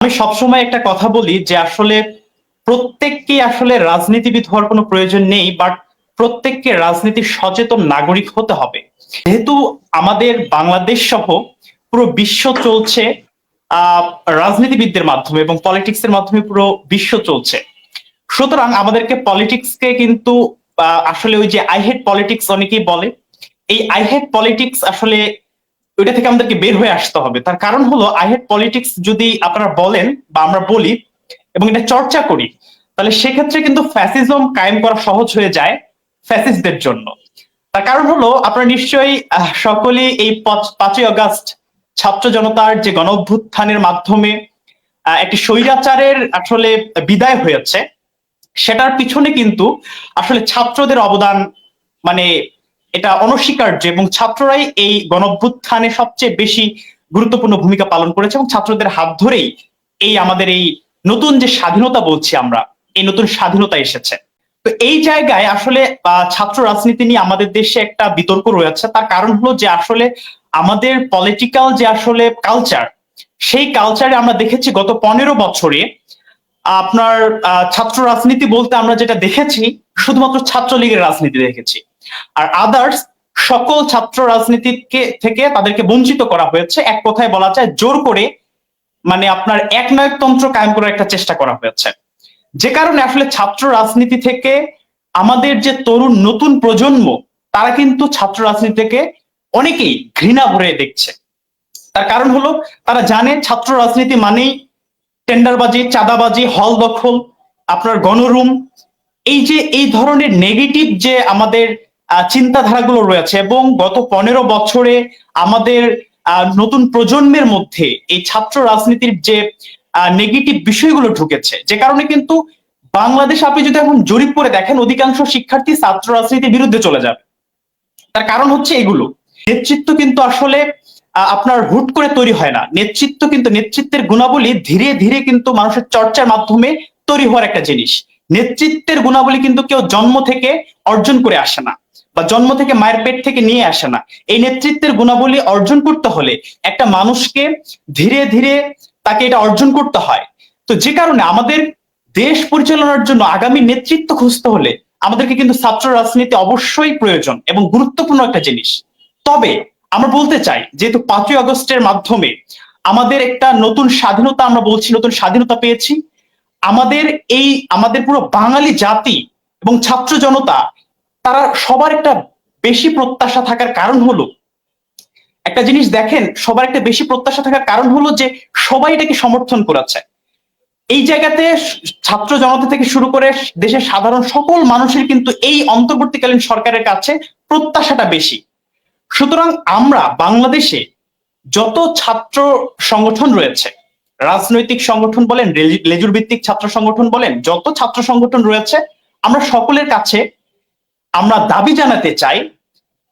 আমি সবসময় একটা কথা বলি যে আসলে প্রত্যেককে আসলে রাজনীতিবিদ হওয়ার কোনো প্রয়োজন নেই বাট প্রত্যেককে রাজনীতির সচেতন নাগরিক হতে হবে। যেহেতু আমাদের বাংলাদেশ সহ পুরো বিশ্ব চলছে রাজনীতিবিদদের মাধ্যমে এবং পলিটিক্স এর মাধ্যমে পুরো বিশ্ব চলছে। সুতরাং আমাদেরকে পলিটিক্সকে কিন্তু আসলে ওই যে আই হেড পলিটিক্স অনেকেই বলে। এই আই হেড পলিটিক্স আসলে ওইটা থেকে আমাদেরকে বের হয়ে আসতে হবে। তার কারণ হলো আই হেড পলিটিক্স যদি আপনারা বলেন বা আমরা বলি এবং এটা চর্চা করি, তাহলে সেক্ষেত্রে কিন্তু ফ্যাসিজম কায়েম করা সহজ হয়ে যায় ফ্যাসিস্টদের জন্য। তার কারণ হলো, আপনারা নিশ্চয়ই সকলেই এই পাঁচই আগস্ট ছাত্র জনতার যে গণ অভ্যুত্থানের মাধ্যমে একটি স্বৈরাচারের আসলে বিদায় হয়েছে, সেটার পিছনে কিন্তু আসলে ছাত্রদের অবদান মানে এটা অনস্বীকার্য এবং ছাত্ররাই এই গণভ্যুত্থানে সবচেয়ে বেশি গুরুত্বপূর্ণ ভূমিকা পালন করেছে এবং ছাত্রদের হাত ধরেই এই আমাদের এই নতুন যে স্বাধীনতা বলছি আমরা, এই নতুন স্বাধীনতা এসেছে। তো এই জায়গায় আসলে ছাত্র রাজনীতি নিয়ে আমাদের দেশে একটা বিতর্ক রয়েছে। তার কারণ হলো যে আসলে আমাদের পলিটিক্যাল যে আসলে কালচার সেই কালচারে আমরা দেখেছি গত পনেরো বছরে আপনার ছাত্র রাজনীতি বলতে আমরা যেটা দেখেছি, শুধুমাত্র ছাত্রলীগের রাজনীতি দেখেছি। আর আদার্স সকল ছাত্র রাজনীতিকে থেকে তাদেরকে বঞ্চিত করা হয়েছে। এক কথায় বলা যায়, জোর করে মানে আপনার একনায়কতন্ত্র কায়েম করার একটা চেষ্টা করা হয়েছে। যে কারণে আসলে ছাত্র রাজনীতি থেকে আমাদের যে তরুণ নতুন প্রজন্ম, তারা কিন্তু ছাত্র রাজনীতি থেকে অনেকেই ঘৃণা ভরে দেখছে। তার কারণ হলো, তারা জানে ছাত্র রাজনীতি মানেই টেন্ডারবাজি, চাঁদাবাজি, হল দখল, আপনার গণরুম। এই যে, এই ধরনের নেগেটিভ যে আমাদের চিন্তাধারাগুলো রয়েছে এবং গত পনেরো বছরে আমাদের নতুন প্রজন্মের মধ্যে এই ছাত্র রাজনীতির যে নেগেটিভ বিষয়গুলো ঢুকেছে, যে কারণে কিন্তু বাংলাদেশ আপনি যদি এখন জরিপ করে দেখেন, অধিকাংশ শিক্ষার্থী ছাত্র রাজনীতির বিরুদ্ধে চলে যাবে। তার কারণ হচ্ছে এগুলো। নেতৃত্ব কিন্তু আসলে আপনার হুট করে তৈরি হয় না। নেতৃত্ব কিন্তু নেতৃত্বের গুণাবলী ধীরে ধীরে কিন্তু মানুষের চর্চার মাধ্যমে তৈরি হওয়ার একটা জিনিস। নেতৃত্বের গুণাবলী কিন্তু কেউ জন্ম থেকে অর্জন করে আসে না। বা জন্ম থেকে মায়ের পেট থেকে নিয়ে আসে না। এই নেতৃত্বের গুণাবলী অর্জন করতে হলে একটা মানুষকে ধীরে ধীরে তাকে এটা অর্জন করতে হয়। তো যে কারণে আমাদের দেশ পরিচালনার জন্য আগামী নেতৃত্ব খুঁজতে হলে আমাদেরকে কিন্তু ছাত্র রাজনীতি অবশ্যই প্রয়োজন এবং গুরুত্বপূর্ণ একটা জিনিস। তবে আমরা বলতে চাই, যেহেতু পাঁচই আগস্টের মাধ্যমে আমাদের একটা নতুন স্বাধীনতা আমরা বলছি, নতুন স্বাধীনতা পেয়েছি, আমাদের এই, আমাদের পুরো বাঙালি জাতি এবং ছাত্র জনতা তারা সবার একটা বেশি প্রত্যাশা থাকার কারণ হলো। একটা জিনিস দেখেন, সবার একটা বেশি প্রত্যাশা থাকার কারণ হলো যে সবাই এটাকে সমর্থন করাচ্ছে। এই জায়গাতে ছাত্র জনতা থেকে শুরু করে দেশের সাধারণ সকল মানুষের কিন্তু এই অন্তর্বর্তীকালীন সরকারের কাছে প্রত্যাশাটা বেশি। সুতরাং আমরা বাংলাদেশে যত ছাত্র সংগঠন রয়েছে, রাজনৈতিক সংগঠন বলেন লেজুর ভিত্তিক ছাত্র সংগঠন বলেন, যত ছাত্র সংগঠন রয়েছে, আমরা সকলের কাছে আমরা দাবি জানাতে চাই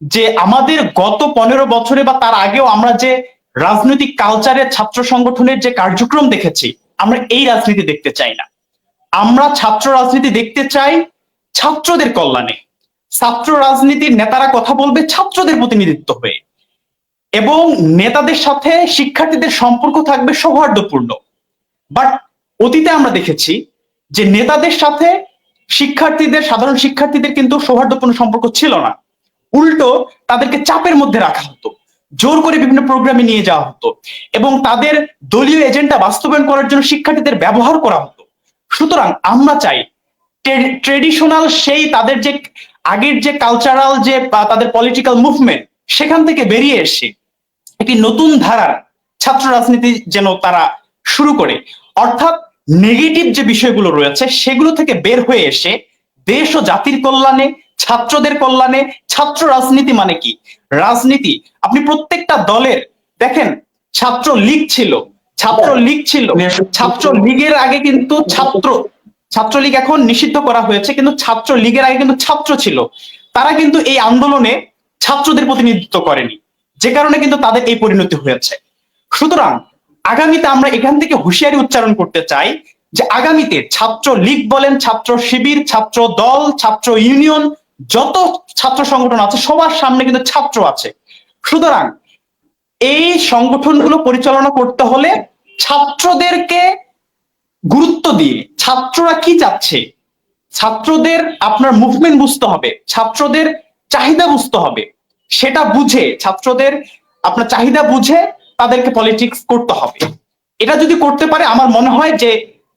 যে আমাদের গত পনেরো বছরে বা তার আগেও আমরা যে রাজনৈতিক কালচারের ছাত্র সংগঠনের যে কার্যক্রম দেখেছি, আমরা এই রাজনীতি দেখতে চাই না। আমরা ছাত্র রাজনীতি দেখতে চাই ছাত্রদের কল্যাণে। ছাত্র রাজনীতির নেতারা কথা বলবে ছাত্রদের প্রতিনিধিত্ব হয়ে। এবং নেতাদের সাথে শিক্ষার্থীদের সম্পর্ক থাকবে সৌহার্দ্যপূর্ণ। বাট অতীতে আমরা দেখেছি যে নেতাদের সাথে শিক্ষার্থীদের, সাধারণ শিক্ষার্থীদের কিন্তু সৌহার্দ্যপূর্ণ সম্পর্ক ছিল না। উল্টো তাদেরকে চাপের মধ্যে রাখা হতো, জোর করে বিভিন্ন প্রোগ্রামে নিয়ে যাওয়া হতো এবং তাদের দলীয় এজেন্ডা বাস্তবায়ন করার জন্য শিক্ষার্থীদের ব্যবহার করা হতো। সুতরাং আমরা চাই ট্রেডিশনাল সেই তাদের যে, আগের যে কালচারাল যে তাদের পলিটিক্যাল মুভমেন্ট সেখান থেকে বেরিয়ে এসে একটি নতুন ধারার ছাত্র রাজনীতি যেন তারা শুরু করে। অর্থাৎ নেগেটিভ যে বিষয়গুলো রয়েছে সেগুলো থেকে বের হয়ে এসে দেশ ও জাতির কল্যাণে ছাত্রদের কল্যাণে ছাত্র রাজনীতি মানে কি? রাজনীতি। আপনি প্রত্যেকটা দলের দেখেন ছাত্র লীগ ছিল ছাত্র লীগ ছিল ছাত্র লীগের আগে কিন্তু ছাত্র ছাত্রলীগ এখন নিষিদ্ধ করা হয়েছে কিন্তু ছাত্র লীগের আগে কিন্তু ছাত্র ছিল। তারা কিন্তু এই আন্দোলনে ছাত্রদের প্রতিনিধিত্ব করেনি। যে কারণে কিন্তু তাদের এই পরিণতি হয়েছে। সুতরাং আগামীতে আমরা এখান থেকে হুঁশিয়ারি উচ্চারণ করতে চাই যে আগামীতে ছাত্র লীগ বলেন, ছাত্র শিবির, ছাত্র দল, ছাত্র ইউনিয়ন, যত ছাত্র সংগঠন আছে, সবার সামনে কিন্তু ছাত্র আছে। সুতরাং এই সংগঠনগুলো পরিচালনা করতে হলে ছাত্রদেরকে গুরুত্ব দিয়ে, ছাত্ররা কি চাচ্ছে? ছাত্রদের আপনার মুভমেন্ট বুঝতে হবে, ছাত্রদের চাহিদা বুঝতে হবে। সেটা বুঝে, ছাত্রদের আপনার চাহিদা বুঝে তাদেরকে পলিটিক্স করতে হবে। এটা যদি করতে পারে, আমার মনে হয় যে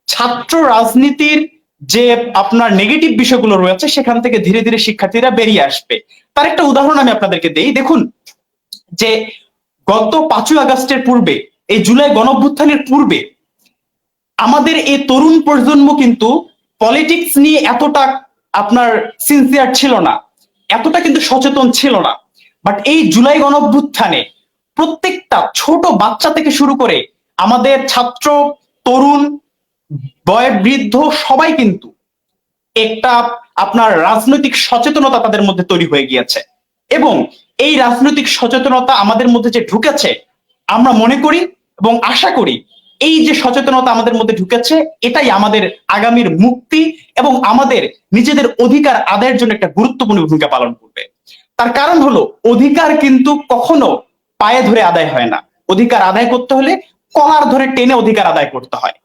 ছাত্র রাজনীতির যে আপনার নেগেটিভ বিষয়গুলো রয়েছে, সেখান থেকে ধীরে ধীরে শিক্ষার্থীরা বেরিয়ে আসবে। তার একটা উদাহরণ আমি আপনাদেরকে দেই। দেখুন, যে গত পাঁচই আগস্টের পূর্বে, এই জুলাই গণঅভ্যুত্থানের পূর্বে, আমাদের এই তরুণ প্রজন্ম কিন্তু পলিটিক্স নিয়ে এতটা আপনার সিনসিয়ার ছিল না। এতটা কিন্তু সচেতন ছিল না। বাট এই জুলাই গণঅভ্যুত্থানে প্রত্যেকটা ছোট বাচ্চা থেকে শুরু করে আমাদের ছাত্র, তরুণ বয় বৃদ্ধ সবাই কিন্তু একটা আপনার রাজনৈতিক সচেতনতা তাদের মধ্যে তৈরি হয়ে গিয়েছে। এবং এই রাজনৈতিক সচেতনতা আমাদের মধ্যে যে ঢুকেছে, আমরা মনে করি এবং আশা করি এই যে সচেতনতা আমাদের মধ্যে ঢুকেছে, এটাই আমাদের আগামীর মুক্তি এবং আমাদের নিজেদের অধিকার আদায়ের জন্য একটা গুরুত্বপূর্ণ ভূমিকা পালন করবে। তার কারণ হলো, অধিকার কিন্তু কখনো পায়ে ধরে আদায় হয় না। অধিকার আদায় করতে হলে কলার ধরে টেনে অধিকার আদায় করতে হয়।